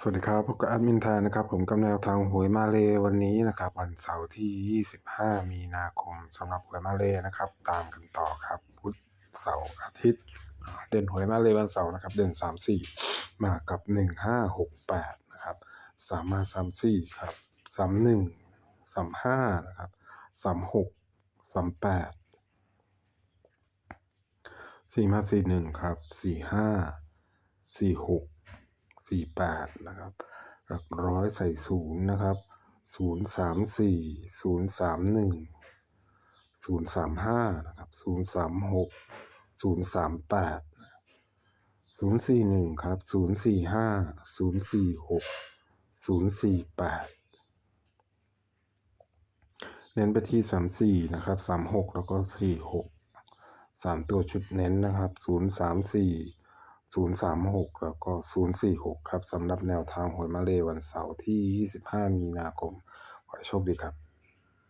สวัสดีครับพบกับแอดมินแทนนะครับ ผมกำแนวทางหวยมาเลวันนี้นะครับ วันเสาร์ที่ 25 มีนาคมสำหรับหวยมาเลนะครับ ตามกันต่อครับพุธเสาร์อาทิตย์ เด่นหวยมาเลวันเสาร์นะครับ เด่น 3 4 มากับ 1 5 6 8 นะครับสามารถ3 4ครับ3 1 3 5นะครับ3 6 3 8 4มา4 1ครับ4 5 4 6 สี่แปดนะครับ หลักร้อยใส่ศูนย์นะครับศูนย์สามสี่ศูนย์สามหนึ่งศูนย์สามห้านะครับศูนย์สามหกศูนย์สามแปดศูนย์สี่หนึ่งครับศูนย์สี่ห้าศูนย์สี่หกศูนย์สี่แปดเน้นไปที่สามสี่นะครับสามหกแล้วก็สี่หกสามตัวชุดเน้นนะครับศูนย์สามสี่ 036 แล้วก็ 046 ครับสำหรับแนวทางหวยมาเลวันเสาร์ที่ 25 มีนาคม ขอโชคดีครับ